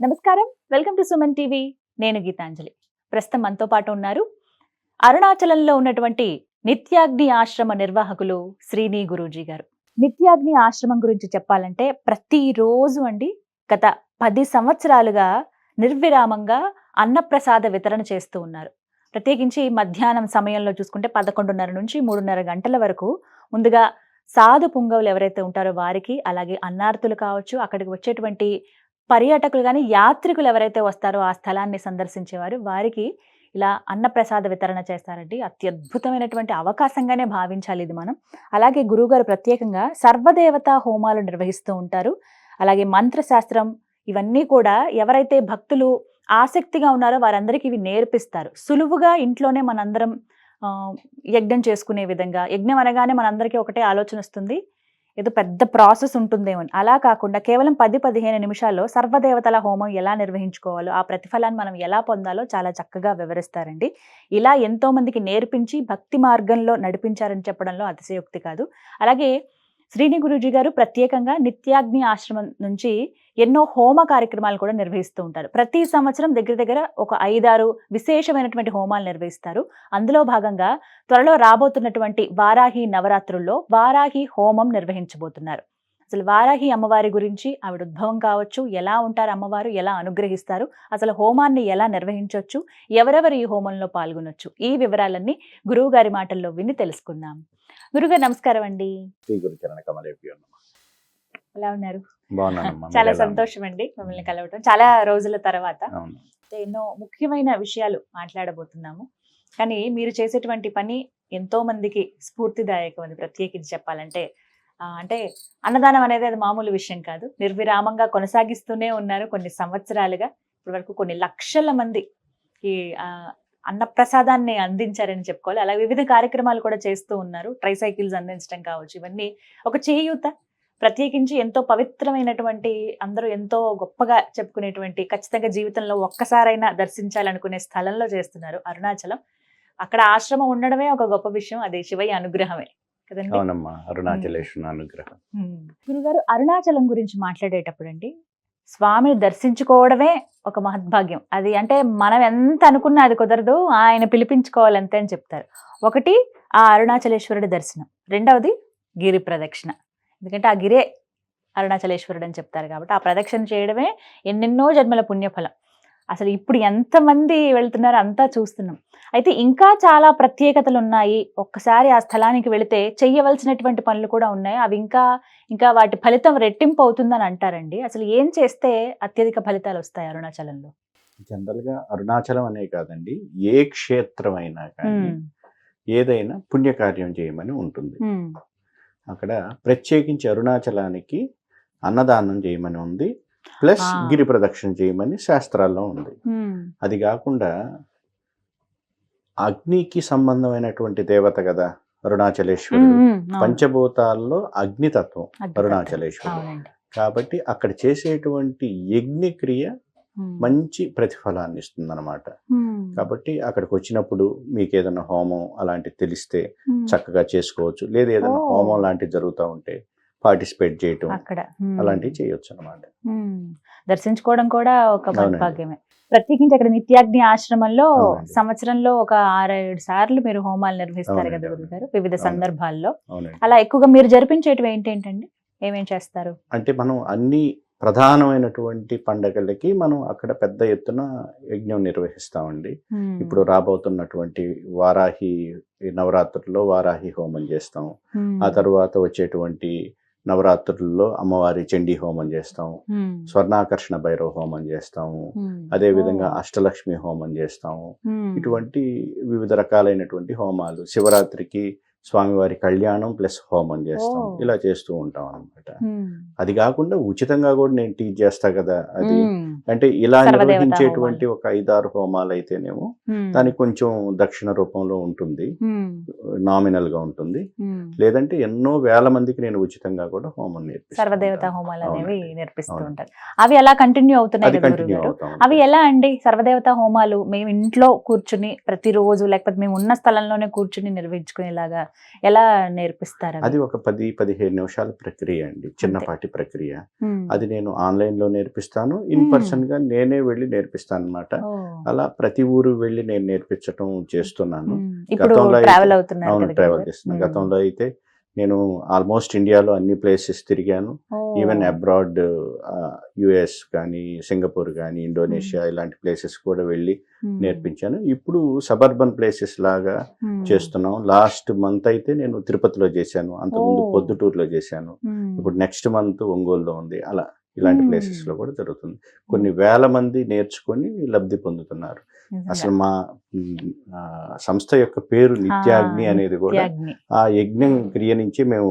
నమస్కారం. Welcome to Suman TV. నేను గీతాంజలి. ప్రస్తుతం మనతో పాటు ఉన్నారు అరుణాచలంలో ఉన్నటువంటి నిత్యాగ్ని ఆశ్రమ నిర్వాహకులు శ్రీని గురూజీ గారు. నిత్యాగ్ని ఆశ్రమం గురించి చెప్పాలంటే ప్రతిరోజు అండి గత పది సంవత్సరాలుగా నిర్విరామంగా అన్నప్రసాద వితరణ చేస్తూ ఉన్నారు. ప్రత్యేకించి మధ్యాహ్నం సమయంలో చూసుకుంటే పదకొండున్నర నుంచి మూడున్నర గంటల వరకు ముందుగా సాధు పుంగవులు ఎవరైతే ఉంటారో వారికి అలాగే అన్నార్థులు కావచ్చు అక్కడికి వచ్చేటువంటి పర్యాటకులు కానీ యాత్రికులు ఎవరైతే వస్తారో ఆ స్థలాన్ని సందర్శించేవారు వారికి ఇలా అన్నప్రసాద వితరణ చేస్తారండి. అత్యద్భుతమైనటువంటి అవకాశంగానే భావించాలి ఇది మనం. అలాగే గురువుగారు ప్రత్యేకంగా సర్వదేవతా హోమాలు నిర్వహిస్తూ ఉంటారు. అలాగే మంత్రశాస్త్రం ఇవన్నీ కూడా ఎవరైతే భక్తులు ఆసక్తిగా ఉన్నారో వారందరికీ ఇవి నేర్పిస్తారు. సులువుగా ఇంట్లోనే మనందరం యజ్ఞం చేసుకునే విధంగా. యజ్ఞం అనగానే మనందరికీ ఒకటే ఆలోచన వస్తుంది. ఏదో పెద్ద ప్రాసెస్ ఉంటుందేమో అని. అలా కాకుండా కేవలం పది పదిహేను నిమిషాల్లో సర్వదేవతల హోమం ఎలా నిర్వహించుకోవాలో ఆ ప్రతిఫలాన్ని మనం ఎలా పొందాలో చాలా చక్కగా వివరిస్తారండి ఇలా ఎంతోమందికి నేర్పించి భక్తి మార్గంలో నడిపించారని చెప్పడంలో అతిశయోక్తి కాదు అలాగే శ్రీని గురూజీ గారు ప్రత్యేకంగా నిత్యాగ్ని ఆశ్రమం నుంచి ఎన్నో హోమ కార్యక్రమాలు కూడా నిర్వహిస్తూ ఉంటారు. ప్రతి సంవత్సరం దగ్గర దగ్గర ఒక ఐదారు విశేషమైనటువంటి హోమాలు నిర్వహిస్తారు. అందులో భాగంగా త్వరలో రాబోతున్నటువంటి వారాహి నవరాత్రుల్లో వారాహి హోమం నిర్వహించబోతున్నారు. అసలు వారాహి అమ్మవారి గురించి ఆవిడ ఉద్భవం కావచ్చు ఎలా ఉంటారు అమ్మవారు ఎలా అనుగ్రహిస్తారు అసలు హోమాన్ని ఎలా నిర్వహించవచ్చు ఎవరెవరు ఈ హోమంలో పాల్గొనొచ్చు ఈ వివరాలన్నీ గురువు గారి మాటల్లో విని తెలుసుకుందాం. గురుగారు నమస్కారం అండి. ఎలా ఉన్నారు? చాలా? సంతోషం అండి మిమ్మల్ని కలవటం. చాలా రోజుల తర్వాత ఎన్నో ముఖ్యమైన విషయాలు మాట్లాడబోతున్నాము. కానీ మీరు చేసేటువంటి పని ఎంతో మందికి స్ఫూర్తిదాయకం ప్రత్యేకించి చెప్పాలంటే. అంటే అన్నదానం అనేది అది మామూలు విషయం కాదు. నిర్విరామంగా కొనసాగిస్తూనే ఉన్నారు కొన్ని సంవత్సరాలుగా. ఇప్పటి వరకు కొన్ని లక్షల మంది ఈ అన్నప్రసాదాన్ని అందించారని చెప్పుకోవాలి. అలాగే వివిధ కార్యక్రమాలు కూడా చేస్తూ ఉన్నారు. ట్రైసైకిల్స్ అందించడం కావచ్చు ఇవన్నీ ఒక చేయూత ప్రత్యేకించి ఎంతో పవిత్రమైనటువంటి అందరూ ఎంతో గొప్పగా చెప్పుకునేటువంటి ఖచ్చితంగా జీవితంలో ఒక్కసారైనా దర్శించాలనుకునే స్థలంలో చేస్తున్నారు అరుణాచలం. అక్కడ ఆశ్రమం ఉండడమే ఒక గొప్ప విషయం అది శివయ్య అనుగ్రహమే. కదండి? అవునమ్మా అరుణాచలేశ్వర అనుగ్రహం. ఉమ్. గురుగారు అరుణాచలం గురించి మాట్లాడేటప్పుడు అండి స్వామిని దర్శించుకోవడమే ఒక మహద్భాగ్యం. అది అంటే మనం ఎంత అనుకున్నా అది కుదరదు ఆయన పిలిపించుకోవాలంతే అని చెప్తారు. ఒకటి ఆ అరుణాచలేశ్వరుడి దర్శనం. రెండవది గిరి ప్రదక్షిణ. ఎందుకంటే ఆ గిరే అరుణాచలేశ్వరుడు అని చెప్తారు కాబట్టి ఆ ప్రదక్షిణ చేయడమే ఎన్నెన్నో జన్మల పుణ్యఫలం. అసలు ఇప్పుడు ఎంతమంది వెళ్తున్నారో అంతా చూస్తున్నాం. అయితే ఇంకా చాలా ప్రత్యేకతలు ఉన్నాయి. ఒక్కసారి ఆ స్థలానికి వెళితే చెయ్యవలసినటువంటి పనులు కూడా ఉన్నాయి. అవి ఇంకా ఇంకా వాటి ఫలితం రెట్టింపు అవుతుందని అంటారండి. అసలు ఏం చేస్తే అత్యధిక ఫలితాలు వస్తాయి అరుణాచలంలో? జనరల్గా అరుణాచలం అనే కాదండి. ఏ క్షేత్రం అయినా కానీ ఏదైనా పుణ్యకార్యం చేయమని ఉంటుంది. అక్కడ ప్రత్యేకించి అరుణాచలానికి అన్నదానం చేయమని ఉంది. ప్లస్. గిరి ప్రదక్షిణ చేయమని శాస్త్రాల్లో ఉంది. అది కాకుండా అగ్నికి సంబంధమైనటువంటి దేవత కదా అరుణాచలేశ్వరుడు. పంచభూతాల్లో అగ్నితత్వం. అరుణాచలేశ్వరుడు. కాబట్టి అక్కడ చేసేటువంటి యజ్ఞక్రియ మంచి ప్రతిఫలాన్ని ఇస్తుంది అనమాట కాబట్టి అక్కడికి వచ్చినప్పుడు మీకు ఏదైనా హోమం అలాంటివి తెలిస్తే చక్కగా చేసుకోవచ్చు. లేదా ఏదైనా. హోమం లాంటివి జరుగుతూ ఉంటే పార్టిసిపేట్ చేయటం అక్కడ. అలాంటివి చేయొచ్చు అనమాట దర్శించుకోవడం కూడా ఒక. భాగ్యమే ప్రత్యేకించి అక్కడ నిత్యాగ్ని ఆశ్రమంలో. సంవత్సరంలో ఒక ఆరేడు సార్లు మీరు హోమాలు నిర్వహిస్తారు కదా. గురుగారు వివిధ. సందర్భాల్లో. అలా ఎక్కువగా మీరు జరిపించేటివి ఏంటేంటండి? ఏమేం చేస్తారు? అంటే మనం అన్ని ప్రధానమైనటువంటి పండగలకి మనం అక్కడ పెద్ద ఎత్తున యజ్ఞం నిర్వహిస్తామండి. ఇప్పుడు రాబోతున్నటువంటి వారాహి నవరాత్రుల్లో వారాహి హోమం చేస్తాం. ఆ తరువాత వచ్చేటువంటి నవరాత్రుల్లో అమ్మవారి చండీ హోమం చేస్తాం స్వర్ణాకర్షణ భైరవ హోమం చేస్తాము అదే విధంగా అష్టలక్ష్మి హోమం చేస్తాము ఇటువంటి వివిధ రకాలైనటువంటి హోమాలు. శివరాత్రికి స్వామివారి కళ్యాణం ప్లస్ హోమం చేస్తాం. ఇలా చేస్తూ ఉంటాం అనమాట అది కాకుండా ఉచితంగా కూడా నేను టీచ్ చేస్తా కదా అది. అంటే ఇలా నిర్వహించేటువంటి ఒక ఐదారు హోమాలు అయితేనేమో దానికి కొంచెం దక్షిణ రూపంలో ఉంటుంది. నామినల్గా ఉంటుంది. లేదంటే ఎన్నో వేల మందికి నేను ఉచితంగా కూడా హోమం నేర్పిస్తాను సర్వదేవతా హోమాలు అనేవి. నేర్పిస్తూ. ఉంటారు. అవి ఎలా కంటిన్యూ అవుతున్నాయి అవి ఎలా అండి? సర్వదేవతా హోమాలు మేము ఇంట్లో కూర్చుని ప్రతిరోజు లేకపోతే మేము ఉన్న స్థలంలోనే కూర్చుని నిర్వహించుకునేలాగా ఎలా నేర్పిస్తారు? అది ఒక పది పదిహేను నిమిషాల ప్రక్రియ అండి చిన్నపాటి ప్రక్రియ అది నేను ఆన్లైన్లో నేర్పిస్తాను ఇన్. పర్సన్గా నేనే వెళ్ళి నేర్పిస్తాను అనమాట. అలా ప్రతి ఊరు వెళ్ళి నేను నేర్పించటం చేస్తున్నాను గతంలో అవును ట్రావెల్? చేస్తున్నాను. గతంలో అయితే నేను ఆల్మోస్ట్ ఇండియాలో అన్ని ప్లేసెస్ తిరిగాను. ఈవెన్ అబ్రాడ్ యుఎస్ కానీ సింగపూర్ కానీ ఇండోనేషియా ఇలాంటి ప్లేసెస్ కూడా వెళ్ళి ఉమ్. నేర్పించాను ఇప్పుడు సబర్బన్ ప్లేసెస్ లాగా ఉమ్. చేస్తున్నాం లాస్ట్ మంత్ అయితే నేను తిరుపతిలో చేశాను అంతకుముందు. పొద్దుటూరులో చేశాను ఉమ్. ఇప్పుడు నెక్స్ట్ మంత్ ఒంగోలులో ఉంది అలా ఇలాంటి Hmm. ప్లేసెస్లో కూడా జరుగుతుంది కొన్ని వేల మంది నేర్చుకొని లబ్ధి పొందుతున్నారు. అసలు మా సంస్థ యొక్క పేరు నిత్యాగ్ని అనేది కూడా. ఆ యజ్ఞం క్రియ నుంచి మేము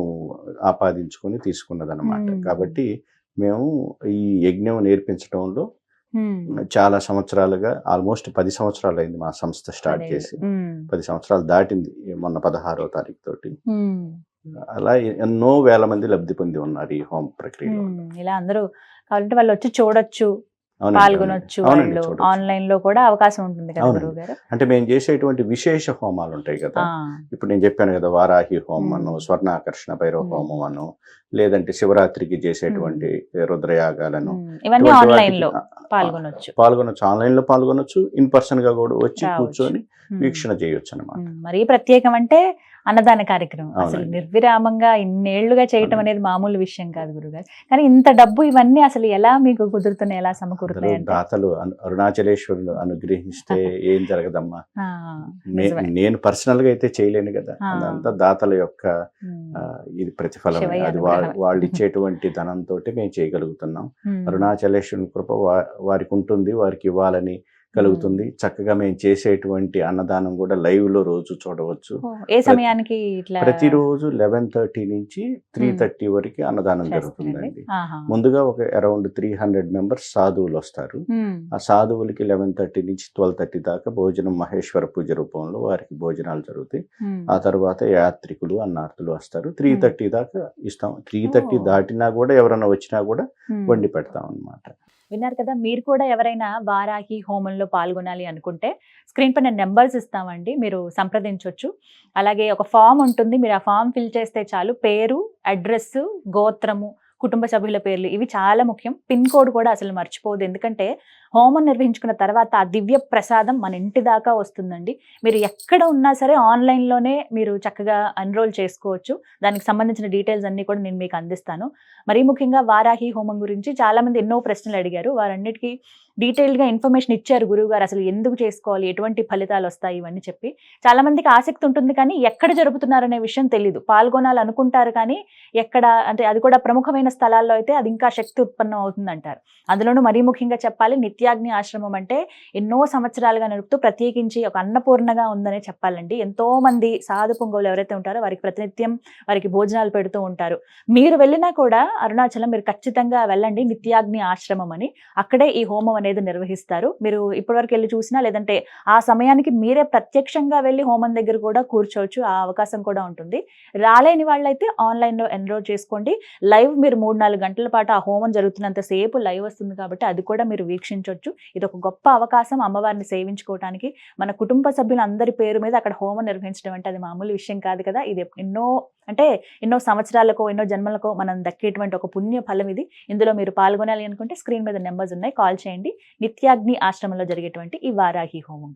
ఆపాదించుకొని తీసుకున్నదన్నమాట. కాబట్టి మేము ఈ యజ్ఞం నేర్పించడంలో. చాలా సంవత్సరాలుగా ఆల్మోస్ట్ పది సంవత్సరాలు అయింది మా సంస్థ స్టార్ట్. చేసి. పది సంవత్సరాలు దాటింది మొన్న పదహారో తారీఖు తోటి. అలా ఎన్నో వేల మంది లబ్ధి పొంది ఉన్నారు ఈ హోమ్ ప్రక్రియలో ఉమ్. ఇలా అందరూ కావాలంటే వాళ్ళు వచ్చి చూడొచ్చు పాల్గొనొచ్చు వాళ్ళు. ఆన్లైన్లో కూడా అవకాశం ఉంటుంది కదా అంటే మేము చేసేటువంటి విశేష హోమాలు ఉంటాయి కదా ఇప్పుడు నేను చెప్పాను కదా వారాహి హోమం అను. స్వర్ణాకర్షణ భైరవ. హోమం అను లేదంటే శివరాత్రికి చేసేటువంటి రుద్రయాగాలను పాల్గొనొచ్చు ఆన్లైన్లో పాల్గొనొచ్చు ఇన్ పర్సన్గా కూడా వచ్చి. కూర్చొని. వీక్షణ చేయొచ్చు అనమాట. మరీ ప్రత్యేకం అంటే అన్నదాన కార్యక్రమం అసలు. నిర్విరామంగా ఇన్నేళ్ళుగా చేయటం. అనేది మామూలు విషయం కాదు గురుగారు కానీ ఇంత డబ్బు ఇవన్నీ అసలు ఎలా మీకు కుదురుతున్నాయి ఎలా సమకూరుతున్నాయి దాతలు అరుణాచలేశ్వరులు అనుగ్రహిస్తే ఏం జరగదమ్మా. నేను పర్సనల్గా అయితే చేయలేను కదా. అదంతా దాతల యొక్క ఇది ప్రతిఫలం అది. వాళ్ళు ఇచ్చేటువంటి ధనంతో మేము చేయగలుగుతున్నాం. అరుణాచలేశ్వరుని కృప వారికి ఉంటుంది వారికి ఇవ్వాలని కలుగుతుంది చక్కగా మేము చేసేటువంటి అన్నదానం కూడా లైవ్లో రోజు చూడవచ్చు ఏ సమయానికి ప్రతిరోజు లెవెన్ థర్టీ నుంచి త్రీ. థర్టీ వరకు అన్నదానం? జరుగుతుందండి. ముందుగా ఒక అరౌండ్ త్రీ హండ్రెడ్ మెంబర్స్ సాధువులు వస్తారు. ఆ సాధువులకి లెవెన్ థర్టీ నుంచి ట్వెల్వ్ థర్టీ దాకా భోజనం మహేశ్వర పూజ రూపంలో వారికి భోజనాలు జరుగుతాయి. ఆ తర్వాత యాత్రికులు అన్నార్థులు వస్తారు త్రీ. థర్టీ దాకా ఇస్తాం త్రీ థర్టీ. దాటినా కూడా ఎవరైనా వచ్చినా కూడా. వండి పెడతాం అన్నమాట విన్నారు కదా! మీరు కూడా ఎవరైనా వారాహి హోమంలో పాల్గొనాలి అనుకుంటే స్క్రీన్ పైన నెంబర్స్ ఇస్తామండి. మీరు సంప్రదించవచ్చు అలాగే ఒక ఫామ్ ఉంటుంది. మీరు ఆ ఫామ్ ఫిల్ చేస్తే చాలు. పేరు అడ్రస్ గోత్రము కుటుంబ సభ్యుల పేర్లు ఇవి చాలా ముఖ్యం. పిన్ కోడ్ కూడా అసలు మర్చిపోదు ఎందుకంటే హోమం నిర్వహించుకున్న తర్వాత ఆ దివ్య ప్రసాదం మన ఇంటి దాకా వస్తుందండి. మీరు ఎక్కడ ఉన్నా సరే ఆన్లైన్లోనే మీరు చక్కగా ఎన్రోల్ చేసుకోవచ్చు. దానికి సంబంధించిన డీటెయిల్స్ అన్ని కూడా నేను మీకు అందిస్తాను. మరీ ముఖ్యంగా వారాహి హోమం గురించి చాలా మంది ఎన్నో ప్రశ్నలు అడిగారు. వారన్నిటికీ డీటెయిల్డ్గా ఇన్ఫర్మేషన్ ఇచ్చారు గురువు గారు అసలు ఎందుకు చేసుకోవాలి? ఎటువంటి ఫలితాలు వస్తాయి? ఇవన్నీ చెప్పి చాలా మందికి ఆసక్తి ఉంటుంది కానీ ఎక్కడ జరుపుతున్నారనే విషయం తెలియదు పాల్గొనాలి అనుకుంటారు కానీ ఎక్కడ అంటే అది కూడా ప్రముఖమైన స్థలాల్లో అయితే అది ఇంకా శక్తి ఉత్పన్నం అవుతుంది అంటారు అందులోనూ మరీ ముఖ్యంగా చెప్పాలి నిత్యాగ్ని ఆశ్రమం అంటే ఎన్నో సంవత్సరాలుగా నడుపుతూ ప్రత్యేకించి ఒక అన్నపూర్ణగా ఉందనే చెప్పాలండి. ఎంతో మంది సాధు పొంగవులు ఎవరైతే ఉంటారో వారికి ప్రతినిత్యం వారికి భోజనాలు పెడుతూ ఉంటారు. మీరు వెళ్ళినా కూడా అరుణాచలం మీరు ఖచ్చితంగా వెళ్ళండి నిత్యాగ్ని ఆశ్రమం అని. అక్కడే ఈ హోమం అనేది నిర్వహిస్తారు. మీరు ఇప్పటివరకు వెళ్ళి చూసినా లేదంటే ఆ సమయానికి మీరే ప్రత్యక్షంగా వెళ్ళి హోమం దగ్గర కూడా కూర్చోవచ్చు. ఆ అవకాశం కూడా ఉంటుంది. రాలేని వాళ్ళైతే ఆన్లైన్లో ఎన్రోల్ చేసుకోండి. లైవ్ మీరు మూడు నాలుగు గంటల పాటు ఆ హోమం జరుగుతున్నంత సేపు లైవ్ వస్తుంది కాబట్టి అది కూడా మీరు వీక్షించవచ్చు ఇది ఒక గొప్ప అవకాశం అమ్మవారిని సేవించుకోవడానికి మన కుటుంబ సభ్యులందరి పేరు మీద అక్కడ హోమం నిర్వహించడం అంటే అది మామూలు విషయం కాదు కదా. ఇది ఎన్నో అంటే ఎన్నో సంవత్సరాలకో ఎన్నో జన్మలకో మనం దక్కేటువంటి ఒక పుణ్య ఫలం ఇది. ఇందులో మీరు పాల్గొనాలి అనుకుంటే స్క్రీన్ మీద నెంబర్స్ ఉన్నాయి. కాల్ చేయండి. నిత్యాగ్ని ఆశ్రమంలో జరిగేటువంటి ఈ వారాహి హోమం